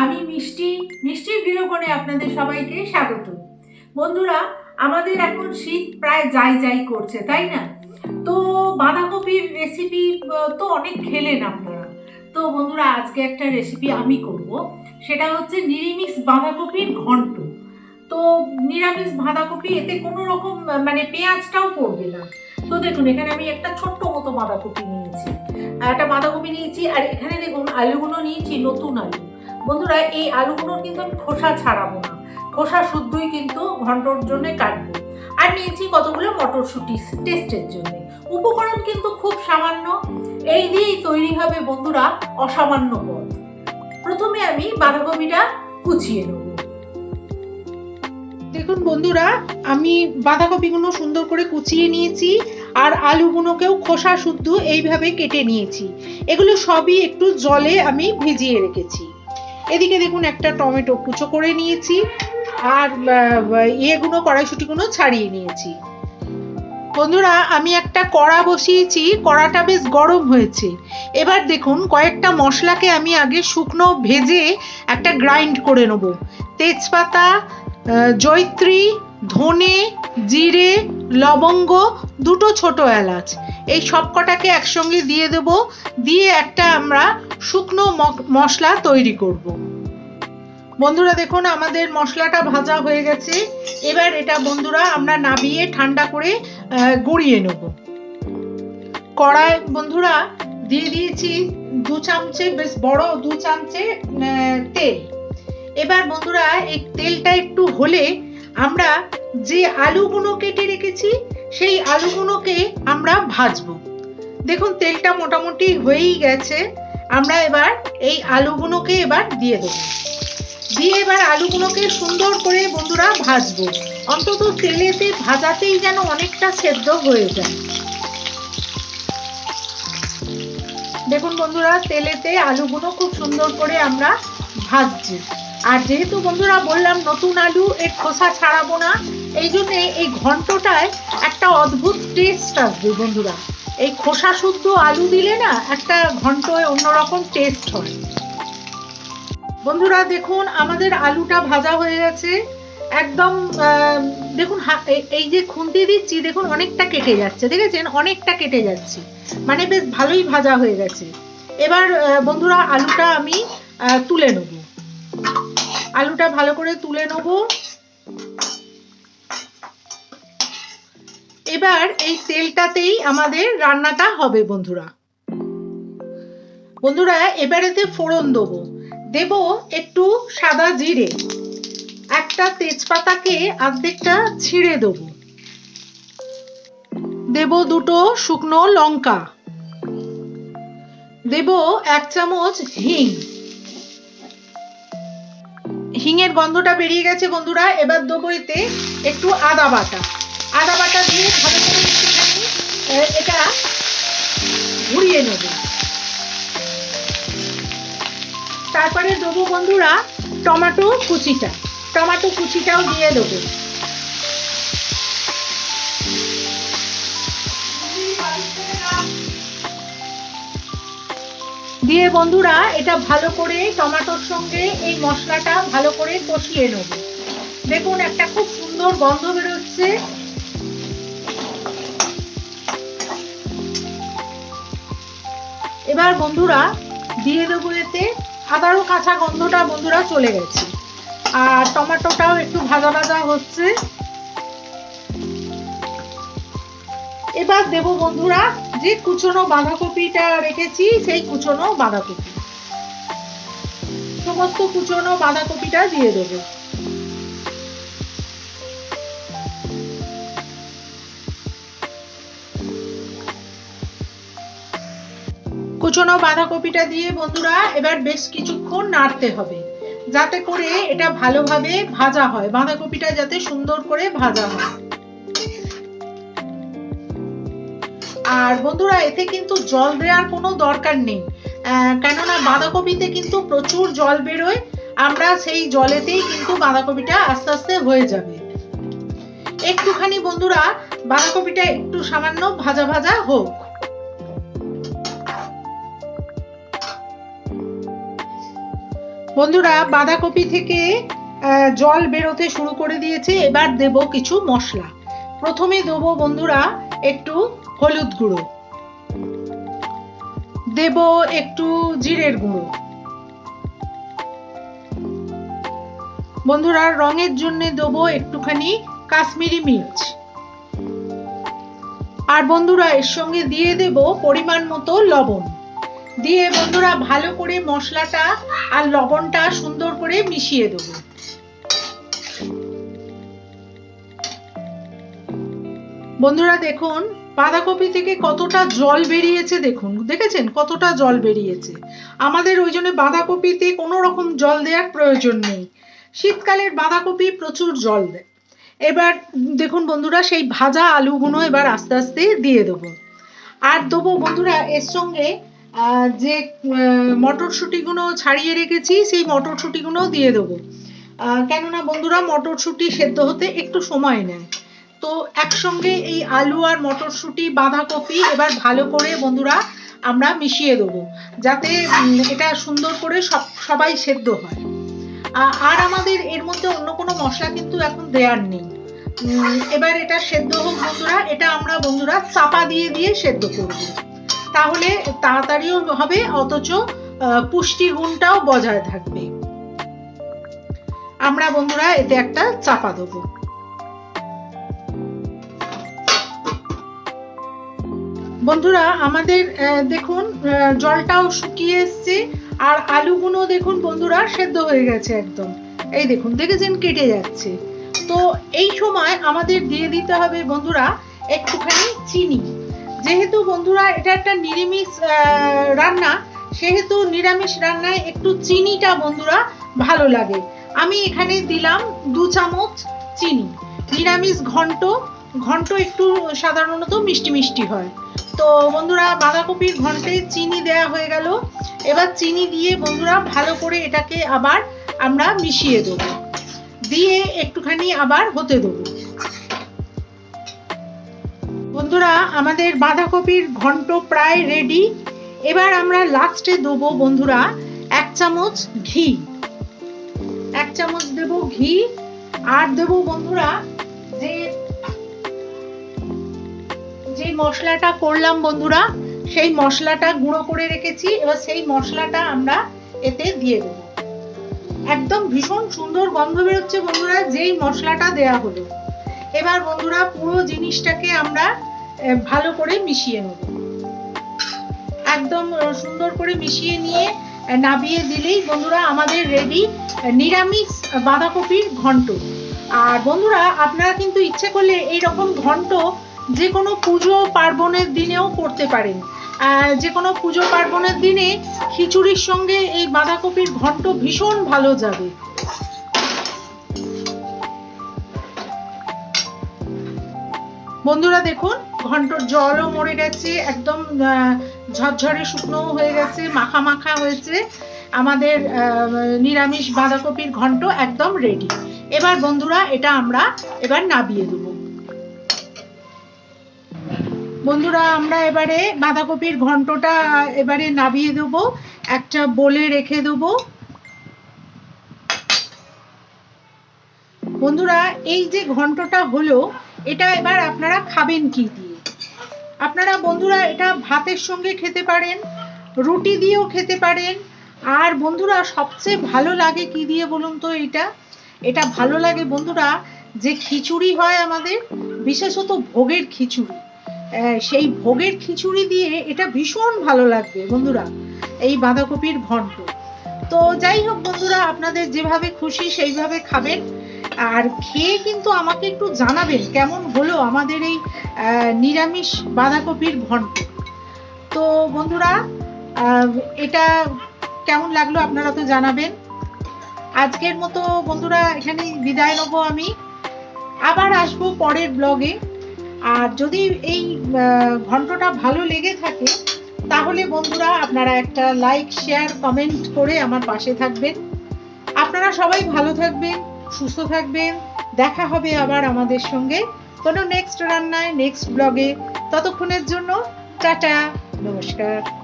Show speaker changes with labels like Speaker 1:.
Speaker 1: আমি মিষ্টি, মিষ্টির গৃহকোণে আপনাদের সবাইকে স্বাগত। বন্ধুরা, আমাদের এখন শীত প্রায় যাই যাই করছে, তাই না? তো বাঁধাকপির রেসিপি তো অনেক খেলেন আপনারা। তো বন্ধুরা, আজকে একটা রেসিপি আমি করব। সেটা হচ্ছে নিরামিষ বাঁধাকপির ঘন্ট। তো নিরামিষ বাঁধাকপি, এতে কোনো রকম মানে পেঁয়াজটাও পড়বে না। তো দেখুন, এখানে আমি একটা ছোট্ট মতো বাঁধাকপি নিয়েছি। একটা বাঁধাকপি নিয়েছি, আর এখানে দেখুন, আলুগুলো নিয়েছি, নতুন আলু। বন্ধুরা, এই আলুগুলোর কিন্তু আমি খোসা ছাড়াবো না। খোসা শুদ্ধই কিন্তু ঘন্টর জন্য কাটবো। আর নিয়েছি কতগুলো মটরশুঁটি টেস্টের জন্য। উপকরণ কিন্তু খুব সামান্য। এই দিয়েই তৈরি হবে বন্ধুরা, অসামান্য পদ। প্রথমে আমি বাঁধাকপিটা কুচিয়ে নেব।
Speaker 2: দেখুন বন্ধুরা, আমি বাঁধাকপিগুলো সুন্দর করে কুচিয়ে নিয়েছি আর আলুগুলোকেও খোসা শুদ্ধ এইভাবে কেটে নিয়েছি। এগুলো সবই একটু জলে আমি ভিজিয়ে রেখেছি। এদিকে দেখুন একটা টমেটো কুচো করে নিয়েছি আর ইয়েগুলো কড়াইশুটিগুলো ছাড়িয়ে নিয়েছি। বন্ধুরা আমি একটা কড়া বসিয়েছি কড়াটা বেশ গরম হয়েছে। এবার দেখুন কয়েকটা মশলাকে আমি আগে শুকনো ভেজে একটা গ্রাইন্ড করে নেব। তেজপাতা আহ, জয়ত্রী ধনে, জিরে, লবঙ্গ দুটো ছোট এলাচ। এই সব কটাকে একসঙ্গে দিয়ে দেব। দিয়ে একটা আমরা শুকনো মশলা তৈরি করব। বন্ধুরা দেখুন, আমাদের মশলাটা ভাজা হয়ে গেছে। এবার এটা বন্ধুরা আমরা নাবিয়ে ঠান্ডা করে গুঁড়িয়ে নেব। কড়াই, বন্ধুরা, দিয়ে দিয়েছি দু চামচে, বেশ বড় দু চামচে তেল। এবার বন্ধুরা এই তেলটা একটু হলে আমরা যে আলুগুলো কেটে রেখেছি, সেই আলুগুলোকে আমরা ভাজবো। দেখুন, তেলটা মোটামুটি হয়েই গেছে। আমরা এবার এই আলুগুলোকে এবার দিয়ে দেবো। দিয়ে এবার আলুগুলোকে সুন্দর করে বন্ধুরা ভাজবো। অন্তত তেলেতে ভাজাতেই যেন অনেকটা সেদ্ধ হয়ে যায়। দেখুন বন্ধুরা, তেলেতে আলুগুলো খুব সুন্দর করে আমরা ভাজছি। আর যেহেতু বন্ধুরা বললাম নতুন আলু, এর খোসা ছাড়াবো না, এই জন্য এই ঘন্টটায় একটা অদ্ভুত টেস্ট আসবে বন্ধুরা। এই খোসা শুদ্ধ আলু দিলে না একটা ঘন্টয় অন্যরকম টেস্ট হয়। বন্ধুরা দেখুন, আমাদের আলুটা ভাজা হয়ে গেছে। একদম দেখুন এই যে খুন্তি দিচ্ছি, দেখুন, অনেকটা কেটে যাচ্ছে। দেখেছেন? অনেকটা কেটে যাচ্ছে। মানে বেশ ভালোই ভাজা হয়ে গেছে। এবার বন্ধুরা, আলুটা আমি তুলে নেব। আলুটা ভালো করে তুলে নেব। এবার এই তেলটাতেই আমাদের রান্নাটা হবে বন্ধুরা। বন্ধুরা, এবারেতে ফোড়ন দেবো। দেব একটু সাদা জিরে। একটা তেজপাতাকে অর্ধেকটা ছিঁড়ে দেবো। দেব দুটো শুকনো লঙ্কা। দেব এক চামচ হিং। হিঙের গন্ধটা বেরিয়ে গেছে বন্ধুরা, এবার দেবো একটু আদা বাটা। আদা বাটা দিয়ে ভালো করে এটা ঘুরিয়ে নেব। তারপরে দেবো বন্ধুরা টমেটো কুচিটা। টমেটো কুচিটাও দিয়ে দেবো। দিয়ে বন্ধুরা, এটা ভালো করে টমেটোর সঙ্গে এই মশলাটা ভালো করে কষিয়ে নেব। দেখুন, একটা খুব সুন্দর গন্ধ বেরোচ্ছে। এবার বন্ধুরা, দিয়ে দেবো এতে আদারও কাঁচা গন্ধটা বন্ধুরা চলে গেছে। আর টমেটোটাও একটু ভাজা ভাজা হচ্ছে। এবার দেব বন্ধুরা যে কুচনো বাঁধাকপিটা রেখেছি, সেই কুচনো বাঁধাকপি। সমস্ত কুচনো বাঁধাকপিটা দিয়ে দেবো। কুচনো বাঁধাকপিটা দিয়ে বন্ধুরা, এবার বেশ কিছুক্ষণ নাড়তে হবে। যাতে করে এটা ভালোভাবে ভাজা হয়। বাঁধাকপিটা যাতে সুন্দর করে ভাজা হয়। আর বন্ধুরা, এতে কিন্তু জল দেওয়ার কোনো দরকার নেই। কেননা বাঁধাকপিতে কিন্তু প্রচুর জল বেরোয়। আমরা সেই জলেতেই কিন্তু বাঁধাকপিটা আস্তে আস্তে হয়ে যাবে। একটুখানি বন্ধুরা, বাঁধাকপিটা একটু সামান্য ভাজা ভাজা হোক। বন্ধুরা, বাঁধাকপি থেকে জল বেরোতে শুরু করে দিয়েছে। এবার দেব কিছু মশলা। প্রথমে দেবো বন্ধুরা, একটু হলুদ গুঁড়ো। দেব একটু জিরের গুঁড়ো। বন্ধুরা, রঙের জন্য দেবো একটুখানি কাশ্মীরি মির্চ। আর বন্ধুরা, এর সঙ্গে দিয়ে দেব পরিমাণ মতো লবণ। দিয়ে বন্ধুরা, ভালো করে মশলাটা আর লবণটা সুন্দর করে মিশিয়ে দেবো। বন্ধুরা, দেখুন বাঁধাকপি থেকে কতটা জল বেরিয়েছে দেখুন। দেখেছেন? কতটা জল বেরিয়েছে। আমাদের ওই জন্য বাঁধাকপিতে কোনো রকম জল দেওয়ার প্রয়োজন নেই। শীতকালের বাঁধাকপি প্রচুর জল দেয়। এবার দেখুন বন্ধুরা, সেই ভাজা আলুগুলো এবার আস্তে আস্তে দিয়ে দেবো। আর দেবো বন্ধুরা, এর সঙ্গে যে মটরশুঁটিগুলো ছাড়িয়ে রেখেছি, সেই মটরশুঁটিগুলো দিয়ে দেবো। কেননা বন্ধুরা, মটরশুঁটি সেদ্ধ হতে একটু সময় নেয়। তো একসঙ্গে এই আলু আর মটরশুঁটি, বাঁধাকপি এবার ভালো করে বন্ধুরা আমরা মিশিয়ে দেবো, যাতে এটা সুন্দর করে সব, সবাই সেদ্ধ হয়। আর আমাদের এর মধ্যে অন্য কোনো মশলা কিন্তু এখন দেওয়ার নেই। এবার এটা সেদ্ধ হোক বন্ধুরা, এটা আমরা বন্ধুরা চাপা দিয়ে দিয়ে সেদ্ধ করব। তাহলে তাড়াতাড়িও হবে, অথচ পুষ্টি গুণটাও বজায় থাকবে। আমরা বন্ধুরা এতে একটা চাপা দেবো। বন্ধুরা, আমাদের দেখুন জলটাও শুকিয়ে এসছে, আর আলুগুলো দেখুন বন্ধুরা, সেদ্ধ হয়ে গেছে একদম। এই দেখুন, দেখেছেন কেটে যাচ্ছে। তো এই সময় আমাদের দিয়ে দিতে হবে বন্ধুরা, একটুখানি চিনি। যেহেতু বন্ধুরা, এটা একটা নিরামিষ রান্না, সেহেতু নিরামিষ রান্নায় একটু চিনিটা বন্ধুরা ভালো লাগে। আমি এখানে দিলাম দু চামচ চিনি। নিরামিষ ঘন্ট ঘন্ট একটু সাধারণত মিষ্টি মিষ্টি হয়। তো বন্ধুরা বাঁধাকপির ঘন্টে চিনি দেয়া হয়ে গেল। এবার চিনি দিয়ে বন্ধুরা ভালো করে এটাকে আবার আমরা মিশিয়ে দেব। দিয়ে একটুখানি আবার হতে দেবো। বন্ধুরা, আমাদের বাঁধাকপির ঘন্ট প্রায় রেডি এবার আমরা লাস্টে দেবো বন্ধুরা এক চামচ ঘি। এক চামচ দেব ঘি। আর দেব বন্ধুরা যে যে মশলাটা করলাম বন্ধুরা, সেই মশলাটা গুঁড়ো করে রেখেছি, এবার সেই মশলাটা আমরা এতে দিয়ে দেবো। একদম ভীষণ সুন্দর গন্ধ বেরোচ্ছে বন্ধুরা, যেই মশলাটা দেয়া হলো। এবার বন্ধুরা পুরো জিনিসটাকে আমরা ভালো করে মিশিয়ে নেব। একদম সুন্দর করে মিশিয়ে নিয়ে নাবিয়ে দিলেই বন্ধুরা আমাদের রেডি নিরামিষ বাঁধাকপির ঘন্ট। আর বন্ধুরা, আপনারা কিন্তু ইচ্ছে করলে এই রকম ঘন্ট যে কোনো পুজো পার্বণের দিনেও করতে পারেন। যে কোনো পুজো পার্বণের দিনে খিচুড়ির সঙ্গে এই বাঁধাকপির ঘন্ট ভীষণ ভালো যাবে। বন্ধুরা দেখুন, ঘন্টর জলও মরে গেছে, একদম ঝরঝরে শুকনো হয়ে গেছে, মাখা মাখা হয়েছে। আমাদের নিরামিষ বাঁধাকপির ঘন্ট একদম রেডি এবার বন্ধুরা, এটা আমরা এবার নাবিয়ে দেবো। বন্ধুরা, আমরা এবারে বাঁধাকপির ঘন্টটা এবারে নাবিয়ে দেবো, একটা বলে রেখে দেবো। বন্ধুরা, এই যে ঘন্টটা হলো, এটা এবার আপনারা খাবেন কি দিয়ে? আপনারা বন্ধুরা, এটা ভাতের সঙ্গে খেতে পারেন, রুটি দিয়েও খেতে পারেন। আর বন্ধুরা, সবচেয়ে ভালো লাগে কি দিয়ে বলুন তো এটা এটা ভালো লাগে বন্ধুরা, যে খিচুড়ি হয় আমাদের, বিশেষত ভোগের খিচুড়ি। সেই ভোগের খিচুড়ি দিয়ে এটা ভীষণ ভালো লাগবে, বন্ধুরা। এই বাঁধাকপির ঘন্ট। তো যাই হোক, বন্ধুরা, আপনাদের যেভাবে খুশি সেইভাবে খাবেন। আর খেয়ে কিন্তু আমাকে একটু জানাবেন কেমন হলো আমাদের এই নিরামিষ বাঁধাকপির ঘন্ট। তো বন্ধুরা এটা কেমন লাগল আপনারা তো জানাবেন। আজকের মতো, বন্ধুরা এখানে বিদায় নেব আমি। আবার আসব পরের ব্লগে আর যদি এই ঘন্টটা ভালো লেগে থাকে, তাহলে বন্ধুরা আপনারা একটা লাইক শেয়ার কমেন্ট করে আমার পাশে থাকবেন। আপনারা সবাই ভালো থাকবেন, সুস্থ থাকবেন। দেখা হবে আবার আমাদের সঙ্গে কোনো নেক্সট রান্নায় নেক্সট ব্লগে ততক্ষণের জন্য টাটা, নমস্কার।